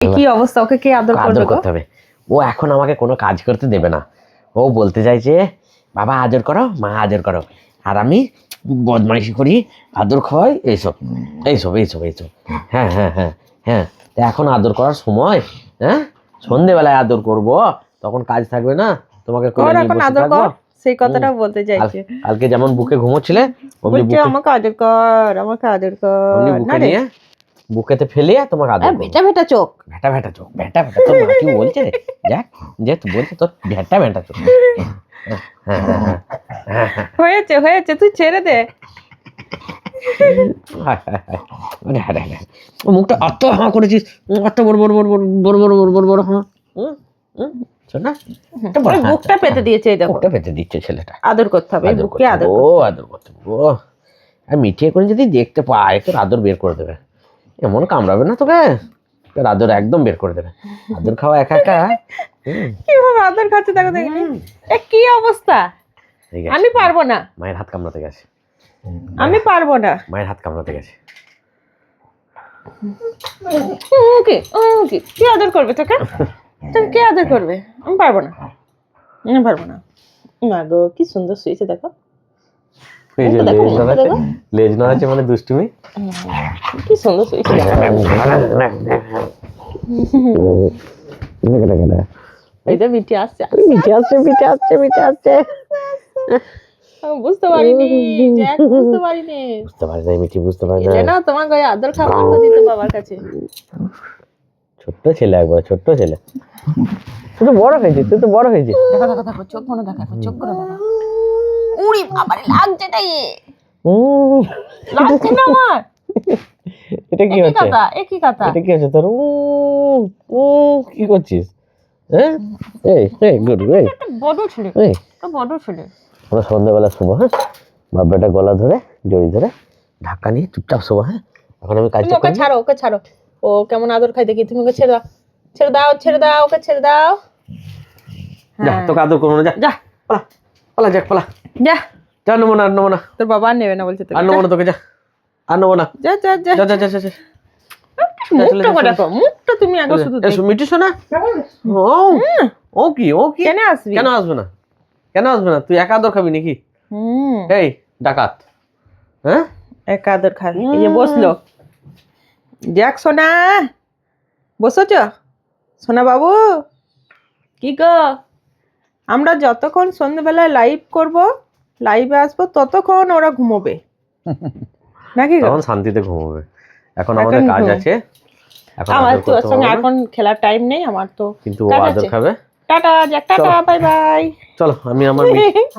কি অবস্থা? ওকে কে আদর আদর করতে হবে। ও এখন আমাকে কোনো কাজ করতে দেবে না। ও বলতে চাইছে বাবা আদর করো মা আদর করো। আর আমি বদমাইশি করি আদর খাওয়াই এইসব এইসব এইসব এইসব। হ্যাঁ হ্যাঁ হ্যাঁ হ্যাঁ। তা এখন আদর করার সময় হ্যাঁ? সন্ধেবেলায় আদর করব তখন কাজ থাকবে না। তোমাকে এখন আদর কর সেই কথাটা বলতে চাইছে। কালকে যেমন বুকে ঘুমোচ্ছিলে আমাকে আদর কর আমাকে আদর কর। না বুকে নিয়ে বুকেতে ফেলে তোমার আদর করব। ভেটা ভেটা চোখ। ভেটা ভেটা চোখ ভেটা ভেটা তোর মা কি বলছে রে? দেখ যে তুই বলছে তোর ভেটা ভেটা চোখ। হ্যাঁ, হ্যাঁ, হ্যাঁ, হ্যাঁ, হ্যাঁ, হয়েছে হয়েছে তুই ছেড়ে দে। হায়, হায়, হায়। মুখটা অত হাঁ করেছিস অত বড় বড় বড় বড় বড় বড় বড় বড় বড় হাঁ না বুকটা পেতে দিয়েছে দেখো। পেতে দিচ্ছে ছেলেটা। আদর করতে হবে আদর আদর হবে, ও আদর করতে হবে, ও আর মিঠিয়ে করে যদি দেখতে পায় তোর আদর বের করে দেবে। এমন কামড়াবে না তোকে? তোর আদর একদম বের করে দেবে। আদর খাওয়া একা একা? কীভাবে আদর খাচ্ছে দেখো? দেখিনি এ কি অবস্থা? আমি পারব না। মায়ের হাত কামড়াতে গেছে। আমি পারব না। মায়ের হাত কামড়াতে গেছে। ওকে ওকে কি আদর করবে তোকে? তোকে কে আদর করবে? আমি পারব না। আমি পারব না। না গো কি সুন্দর শুয়েছে দেখো। এই যে লেজ মুখটা লেজ নাড়াচ্ছে মানে দুষ্টুমি? কি সুন্দর শুয়েছে এই যে মিটি আসছে মিঠে আসছে মিঠে আসছে মিঠে আসছে। বুঝতে পারিনি জ্যাক বুঝতে পারিনি। বুঝতে পারি না মিঠি বুঝতে পারি না না তোমার গায়ে আদর খাবার দিত বাবার কাছে। ছোট্ট ছেলে একবার ছোট্ট ছেলে। তুই তো বড় হয়েছিস তুই তো বড় হয়েছিস। দেখো দেখো দেখো চোখ মনে দেখো চোখ করে দেখো। উড়ি বাবারে লাগছে তাই। লাগছে না আমার। এটা কি হচ্ছে? কথা একই কথা। এটা কি হচ্ছে তোর? উম, উম, কি করছিস? হ্যাঁ? এই এই গুড এই। বড় ছেলে এই। বড় ছেলে। আমরা সন্ধ্যাবেলা শোবো হ্যাঁ? বাব্বাটা গলা ধরে জড়ি ধরে ধাক্কা নিয়ে চুপচাপ শোবো হ্যাঁ? এখন আমি তুমি ওকে ছাড়ো ওকে ছাড়ো। ও কেমন আদর খাই দেখি তুমি ওকে ছেড়ে দাও। ছেড়ে দাও ছেড়ে দাও ওকে ছেড়ে দাও। যা হ্যাঁ। তোকে আদর করব না যা। যা। পালা পালা যাক পালা। যা। যা নেব না আর নেব না। তোর বাবা আর নেবে না বলছে আর নেব না তোকে যা। আর নেব না। যা যা যা। যা যা যা যা, মুখটা দেখো তুমি আগে শুধু এই শোনা? ও ও কি ও কি? কেন আসবি? কেন আসবে না? কেন আসবে না? তুই একা আদর খাবি নাকি? এই ডাকাত। হ্যাঁ? এক আদর খাই এই যে বসল। সোনা বসেছ? সোনা বাবু কি গো? আমরা যতক্ষণ সন্ধ্যেবেলায় লাইভ করব লাইভে আসব ততক্ষণ ওরা ঘুমোবে। নাকি? তখন শান্তিতে ঘুমোবে। এখন আমাদের কাজ আছে। এখন আমার তো সঙ্গে এখন খেলার টাইম নেই আমার তো কিন্তু ও আদর খাবে। টাটা যাক টাটা বাই বাই চলো আমি আমার